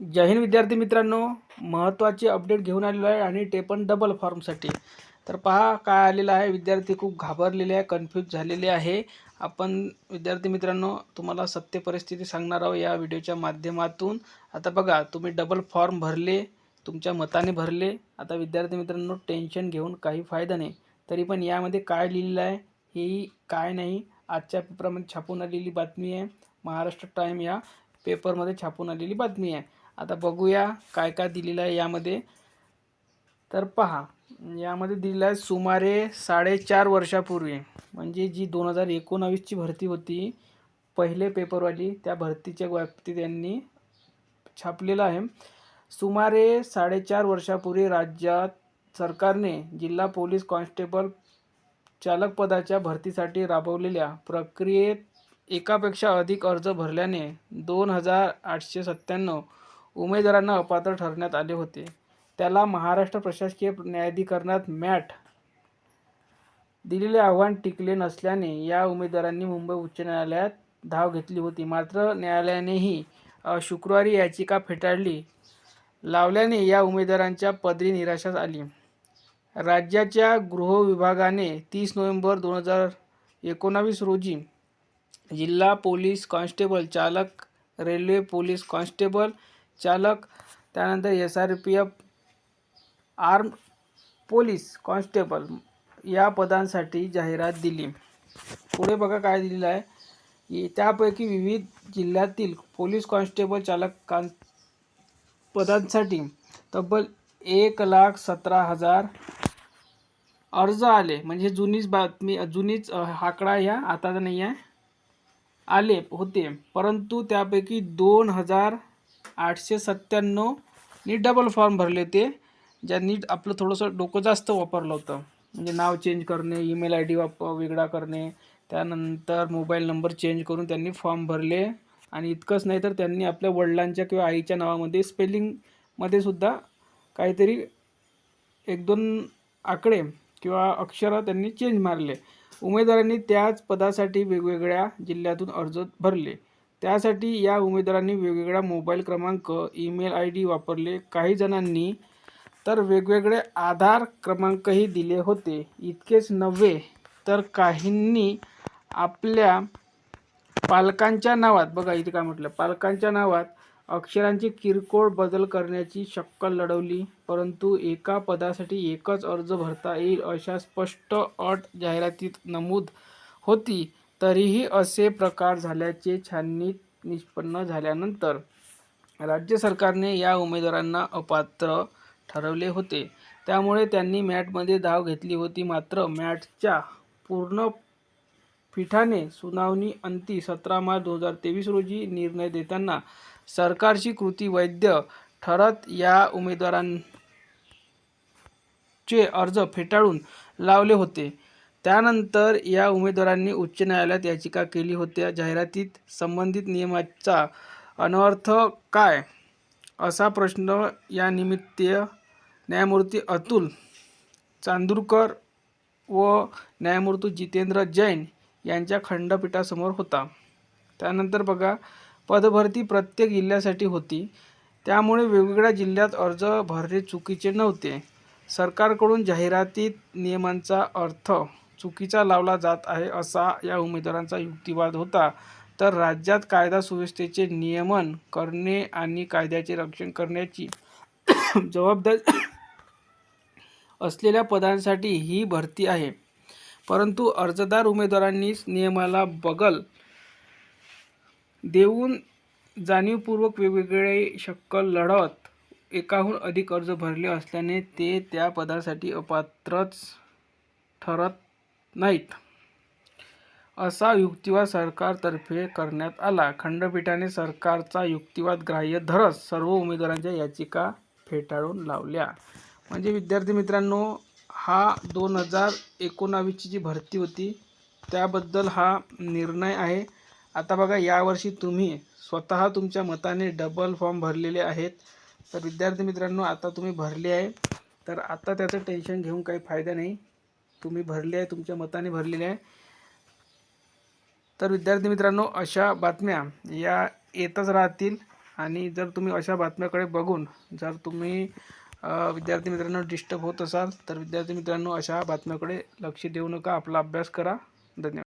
जय हिंद विद्यार्थी मित्रांनो महत्त्वाची अपडेट घेऊन आलेलो आहे आणि ते पण डबल फॉर्मसाठी तर पहा काय आलेलं आहे. विद्यार्थी खूप घाबरलेले आहे कन्फ्यूज झालेले आहे. आपण विद्यार्थी मित्रांनो तुम्हाला सत्य परिस्थिती सांगणार आहोत या व्हिडिओच्या माध्यमातून. आता बघा तुम्ही डबल फॉर्म भरले तुमच्या मताने भरले. आता विद्यार्थी मित्रांनो टेन्शन घेऊन काही फायदा नाही. तरी पण यामध्ये काय लिहिलेलं आहे ही काय नाही आजच्या पेपरामध्ये छापून आलेली बातमी आहे. महाराष्ट्र टाईम या पेपरमध्ये छापून आलेली बातमी आहे. आता बघूया काय काय दिलेलं आहे यामध्ये. तर पहा यामध्ये दिलेलं आहे सुमारे साडेचार वर्षापूर्वी म्हणजे जी दोन हजार एकोणावीसची भरती होती पहिले पेपरवाली त्या भरतीच्या बाबतीत त्यांनी छापलेलं आहे. सुमारे साडेचार वर्षापूर्वी राज्यात सरकारने जिल्हा पोलीस कॉन्स्टेबल चालक पदाच्या भरतीसाठी राबवलेल्या प्रक्रियेत एकापेक्षा अधिक अर्ज भरल्याने दोन हजार आठशे सत्त्याण्णव उमेदवारांना अपात्र ठरण्यात आले होते. त्याला महाराष्ट्र प्रशासकीय न्यायाधिकरणात मॅट दिलेले आव्हान टिकले नसल्याने या उमेदवारांनी मुंबई उच्च न्यायालयात धाव घेतली होती. मात्र न्यायालयानेही शुक्रवारी याचिका फेटाळली. लावल्याने या उमेदवारांच्या पदरी निराशाच आली. राज्याच्या गृह विभागाने तीस नोव्हेंबर दोन हजार एकोणावीस रोजी जिल्हा पोलीस कॉन्स्टेबल चालक रेल्वे पोलीस कॉन्स्टेबल चालक त्यानंतर S R P F arm police constable या पदांसाठी जाहिरात दिली. पुढे बघा काय दिलेलं आहे. त्यापैकी विविध जिल्ह्यातील पोलीस कॉन्स्टेबल चालक कां पदांसाठी तब्बल एक लाख सतरा हजार अर्ज आले. म्हणजे जुनीच बातमी जुनीच आकडा ह्या आता नाही आहे आले होते. परंतु त्यापैकी दोन हजार आठशे सत्त्याण्णव नीट डबल फॉर्म भरले होते नीट आपलं थोडंसं डोकं जास्त वापरलं होतं. म्हणजे नाव चेंज करणे ईमेल आय डी वाप वेगळा करणे त्यानंतर मोबाईल नंबर चेंज करून त्यांनी फॉर्म भरले. आणि इतकंच नाही तर त्यांनी आपल्या वडिलांच्या किंवा आईच्या नावामध्ये स्पेलिंगमध्ये सुद्धा काहीतरी एक दोन आकडे किंवा अक्षरं त्यांनी चेंज मारले. उमेदवारांनी त्याच पदासाठी वेगवेगळ्या जिल्ह्यातून अर्ज भरले. त्यासाठी या उमेदवारांनी वेगवेगळा मोबाईल क्रमांक ईमेल आय डी वापरले. काही जणांनी तर वेगवेगळे आधार क्रमांकही दिले होते. इतकेच नव्हे तर काहींनी आपल्या पालकांच्या नावात बघा इथे काय म्हटलं पालकांच्या नावात अक्षरांची किरकोळ बदल करण्याची शक्कल लढवली. परंतु एका पदासाठी एकच अर्ज भरता येईल अशा स्पष्ट अट जाहिरातीत नमूद होती. तरीही असे प्रकार झाल्याचे छाननीत निष्पन्न झाल्यानंतर राज्य सरकारने या उमेदवारांना अपात्र ठरवले होते. त्यामुळे त्यांनी मॅटमध्ये धाव घेतली होती. मात्र मॅटच्या पूर्ण पीठाने सुनावणी अंती सतरा मार्च दोन हजार तेवीस रोजी निर्णय देताना सरकारची कृती वैद्य ठरत या उमेदवारांचे अर्ज फेटाळून लावले होते. त्यानंतर या उमेदवारांनी उच्च न्यायालयात याचिका केली होत्या जाहिरातीत संबंधित नियमाचा अनर्थ काय? असा प्रश्न या निमित्त न्यायमूर्ती अतुल चांदूरकर व न्यायमूर्ती जितेंद्र जैन यांच्या खंडपीठासमोर होता. त्यानंतर बघा पदभरती प्रत्येक जिल्ह्यासाठी होती. त्यामुळे वेगवेगळ्या जिल्ह्यात अर्ज भरणे चुकीचे नव्हते. सरकारकडून जाहिरातीत नियमांचा अर्थ चुकीचा लावला जात आहे असा या उमेदवारांचा युक्तिवाद होता. तर राज्यात कायदा सुव्यवस्थेचे नियमन करणे आणि कायद्याचे रक्षण करण्याची जबाबदारी असलेल्या पदांसाठी ही भरती आहे. परंतु अर्जदार उमेदवारांनीच नियमाला बगल देऊन जाणीवपूर्वक वेगवेगळे शक्कल लढत एकाहून अधिक अर्ज भरले असल्याने ते त्या पदासाठी अपात्रच ठरत नाहीत. असा युक्तिवाद सरकारतर्फे करण्यात आला. खंडपीठाने सरकारचा युक्तिवाद ग्राह्य धरत सर्व उमेदवारांच्या याचिका फेटाळून लावल्या. म्हणजे विद्यार्थी मित्रांनो हा दोन हजार एकोणावीसची जी भरती होती त्याबद्दल हा निर्णय आहे. आता बघा यावर्षी तुम्ही स्वतः तुमच्या मताने डबल फॉर्म भरलेले आहेत. तर विद्यार्थी मित्रांनो आता तुम्ही भरले आहे. तर आता त्याचं टेन्शन घेऊन काही फायदा नाही. तुम्ही भरले आहे तुमच्या मताने भरलेले आहे. तर विद्यार्थी मित्रांनो अशा बातम्या या येतच राहतील. आणि जर तुम्ही अशा बातम्याकडे बघून जर तुम्ही विद्यार्थी मित्रांनो डिस्टर्ब होत असाल तर विद्यार्थी मित्रांनो अशा बातम्याकडे लक्ष देऊ नका. आपला अभ्यास करा. धन्यवाद.